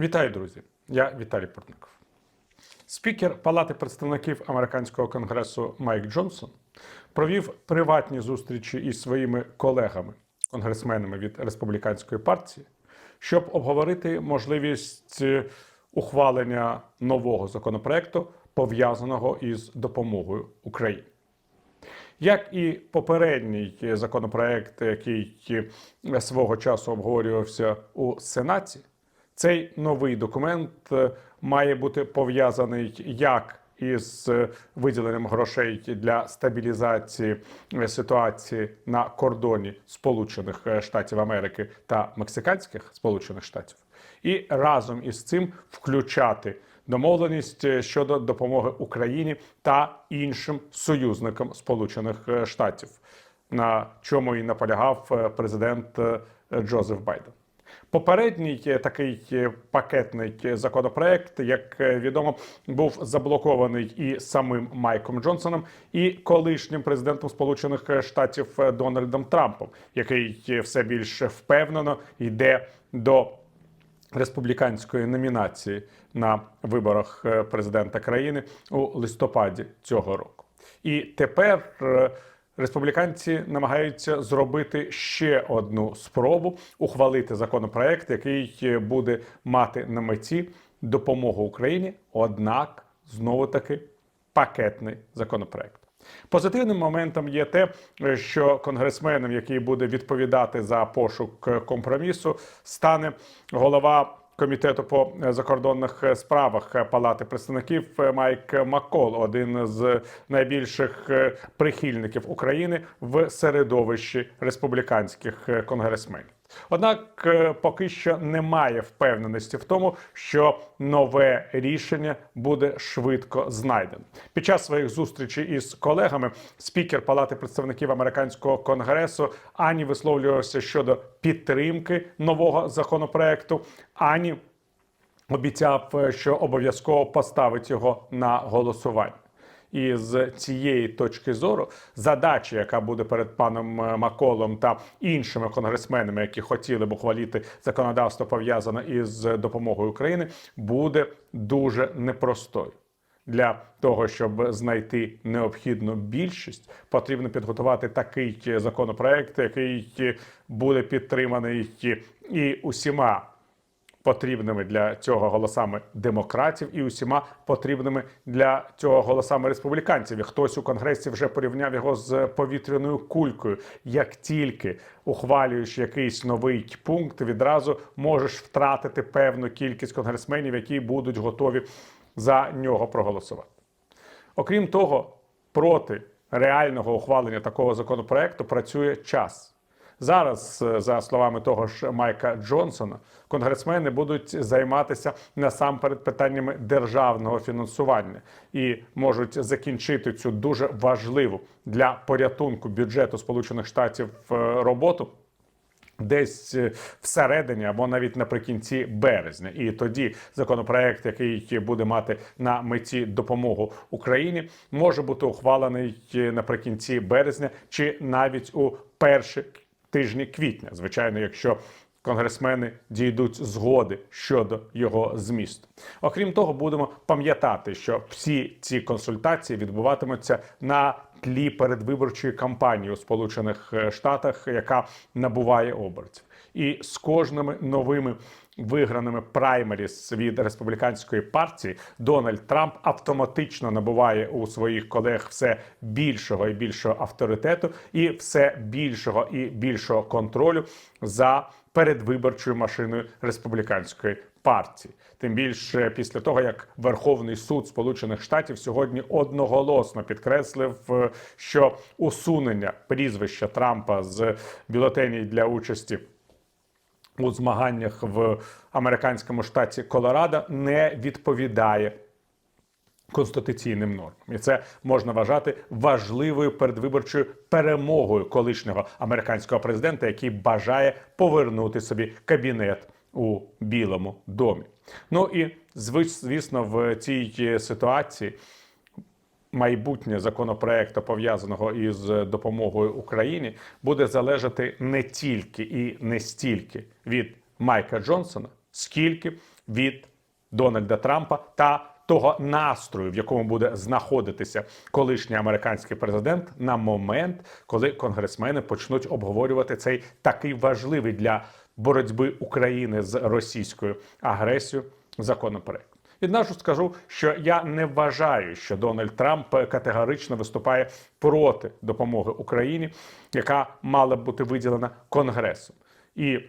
Вітаю, друзі! Я Віталій Портников. Спікер Палати представників американського конгресу Майк Джонсон провів приватні зустрічі із своїми колегами, конгресменами від республіканської партії, щоб обговорити можливість е, ухвалення нового законопроекту, пов'язаного із допомогою Україні. Як і попередній законопроект, який е, свого часу обговорювався у Сенаті, цей новий документ е, має бути пов'язаний як із е, виділенням грошей для стабілізації е, ситуації на кордоні Сполучених Штатів Америки та Мексиканських Сполучених Штатів, і разом із цим включати домовленість щодо допомоги Україні та іншим союзникам Сполучених Штатів, на чому і наполягав президент Джозеф Байден. Попередній е, такий е, пакетний е, законопроект, як відомо, був заблокований і самим Майком Джонсоном, і колишнім президентом Сполучених Штатів Дональдом Трампом, який все більш впевнено йде до республіканської номінації на виборах президента країни у листопаді цього року. І тепер республіканці намагаються зробити ще одну спробу ухвалити законопроект, який е, буде мати на меті допомогу Україні, однак знову таки пакетний законопроект. Позитивним моментом є те, що конгресменом, який буде відповідати за пошук компромісу, стане голова комітету по закордонних справах Палати представників Майк Маккол, один з найбільших прихильників України в середовищі республіканських конгресменів. Однак е, поки що немає впевненості в тому, що нове рішення буде швидко знайдено. Під час своїх зустрічей із колегами спікер Палати представників американського конгресу ані висловлювався щодо підтримки нового законопроекту, ані обіцяв, е, що обов'язково поставить його на голосування. І з цієї точки зору задача, яка буде перед паном е, Маколом та іншими конгресменами, які хотіли б ухвалити законодавство пов'язане із допомогою України, буде дуже непростою. Для того щоб знайти необхідну більшість, потрібно підготувати такий законопроект, який буде підтриманий і усіма потрібними для цього голосами демократів і усіма потрібними для цього голосами республіканців. І хтось у конгресі вже порівняв його з повітряною кулькою. Як тільки ухвалюєш якийсь новий пункт, відразу можеш втратити певну кількість конгресменів, які будуть готові за нього проголосувати. Окрім того, проти реального ухвалення такого законопроекту працює час. Зараз, е, за словами того ж Майка Джонсона, конгресмени будуть займатися насамперед питаннями державного фінансування і можуть закінчити цю дуже важливу для порятунку бюджету Сполучених Штатів е, роботу. Десь е, всередині або навіть наприкінці березня, і тоді законопроект, який буде мати на меті допомогу Україні, може бути ухвалений наприкінці березня чи навіть у перші тижні квітня. Звичайно, якщо конгресмени дійдуть згоди щодо його змісту. Окрім того, будемо пам'ятати, що всі ці консультації відбуватимуться на тлі передвиборчої кампанії у Сполучених Штатах, яка набуває обертів. І з кожними новими виграними праймеріс від республіканської партії Дональд Трамп автоматично набуває у своїх колег все більшого і більшого авторитету і все більшого і більшого контролю за передвиборчою машиною республіканської партії. Тим більше після того, як Верховний суд Сполучених Штатів сьогодні одноголосно підкреслив, е, що усунення прізвища Трампа з бюлетенів для участі у змаганнях в американському штаті Колорадо не відповідає конституційним нормам, і це можна вважати важливою передвиборчою перемогою колишнього американського президента, який бажає повернути собі кабінет у Білому домі. Ну і звісно, в цій ситуації майбутнє законопроекту, пов'язаного із допомогою Україні, буде залежати не тільки і не стільки від Майка Джонсона, скільки від Дональда Трампа та того настрою, в якому буде знаходитися колишній американський президент на момент, коли конгресмени почнуть обговорювати цей такий важливий для боротьби України з російською агресією законопроект. Віднашу скажу, що я не вважаю, що Дональд Трамп категорично виступає проти допомоги Україні, яка мала б бути виділена Конгресом. І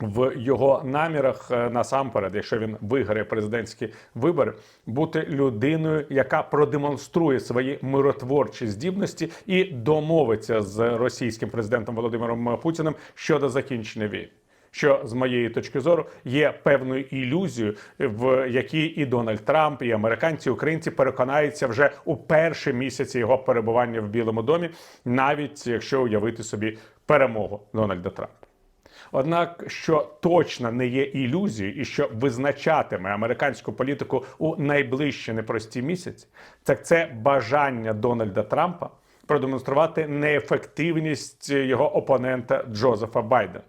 в його намірах е, насамперед, якщо він виграє президентські вибори, бути людиною, яка продемонструє свої миротворчі здібності і домовиться з російським президентом Володимиром Путіним щодо закінчення війни. Що з моєї точки зору є певною ілюзією, в якій і Дональд Трамп, і американці, і українці переконаються вже у перші місяці його перебування в Білому домі, навіть якщо уявити собі перемогу Дональда Трампа. Однак, що точно не є ілюзією, і що визначатиме американську політику у найближчі непрості місяці, так це бажання Дональда Трампа продемонструвати неефективність його опонента Джозефа Байдена.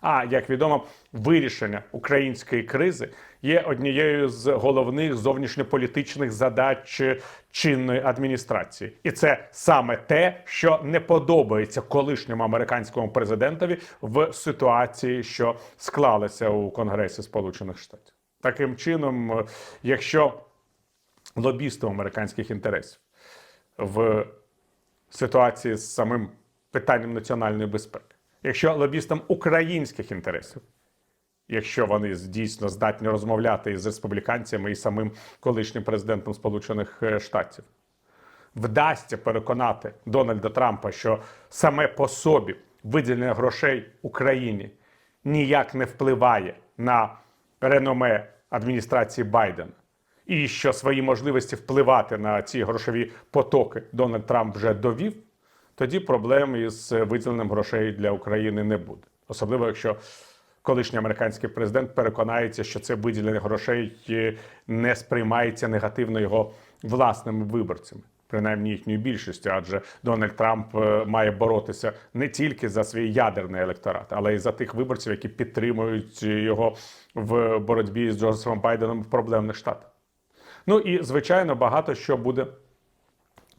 А як відомо, вирішення української кризи є однією з головних зовнішньополітичних задач чинної адміністрації, і це саме те, що не подобається колишньому американському президентові в ситуації, що склалася у Конгресі Сполучених Штатів. Таким чином, якщо лобістом американських інтересів в ситуації з самим питанням національної безпеки, якщо лобістам українських інтересів, якщо вони дійсно здатні розмовляти із республіканцями і самим колишнім президентом Сполучених е, Штатів, вдасться переконати Дональда Трампа, що саме по собі виділення грошей Україні ніяк не впливає на реноме адміністрації Байдена. І що свої можливості впливати на ці грошові потоки Дональд Трамп вже довів, тоді проблем із виділенням грошей для України не буде. Особливо, якщо колишній американський президент переконається, що це виділення грошей е, не сприймається негативно його власними виборцями, принаймні їхньою більшістю, адже Дональд Трамп е, має боротися не тільки за свій ядерний електорат, але й за тих виборців, які підтримують його в боротьбі з Джозефом Байденом в проблемних штатах. Ну і звичайно, багато що буде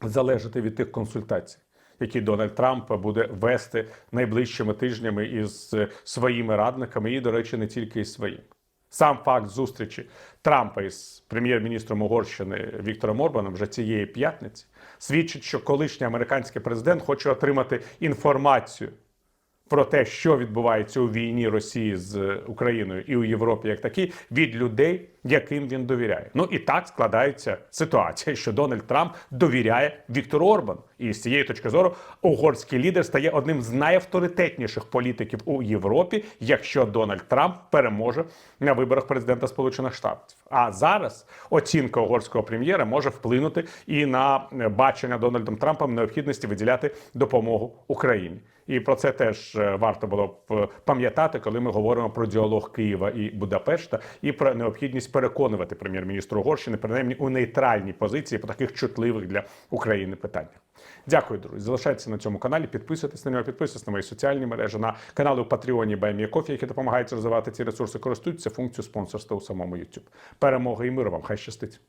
залежати від тих консультацій, які Дональд Трамп буде вести найближчими тижнями із своїми радниками, і, до речі, не тільки із своїм. Сам факт зустрічі Трампа із прем'єр-міністром Угорщини Віктором Орбаном вже цієї п'ятниці свідчить, що колишній американський президент хоче отримати інформацію про те, що відбувається у війні Росії з Україною і у Європі, як такі, від людей, яким він довіряє. Ну і так складається ситуація, що Дональд Трамп довіряє Віктору Орбану. І з цієї точки зору угорський лідер стає одним з найавторитетніших політиків у Європі, якщо Дональд Трамп переможе на виборах президента Сполучених Штатів. А зараз оцінка угорського прем'єра може вплинути і на бачення Дональдом Трампом необхідності виділяти допомогу Україні. І про це теж е, варто було б е, пам'ятати, коли ми говоримо про діалог Києва і Будапешта, і про необхідність переконувати прем'єр-міністру Угорщини, принаймні у нейтральній позиції по таких чутливих для України питаннях. Дякую, друзі. Залишайтеся на цьому каналі, підписуйтесь на нього, підписуйтесь на мої соціальні мережі, на канали у Патреоні Кофі, які допомагають розвивати ці ресурси. Користуйтеся функцією спонсорства у самому YouTube. Перемоги і миру вам! Хай щастить!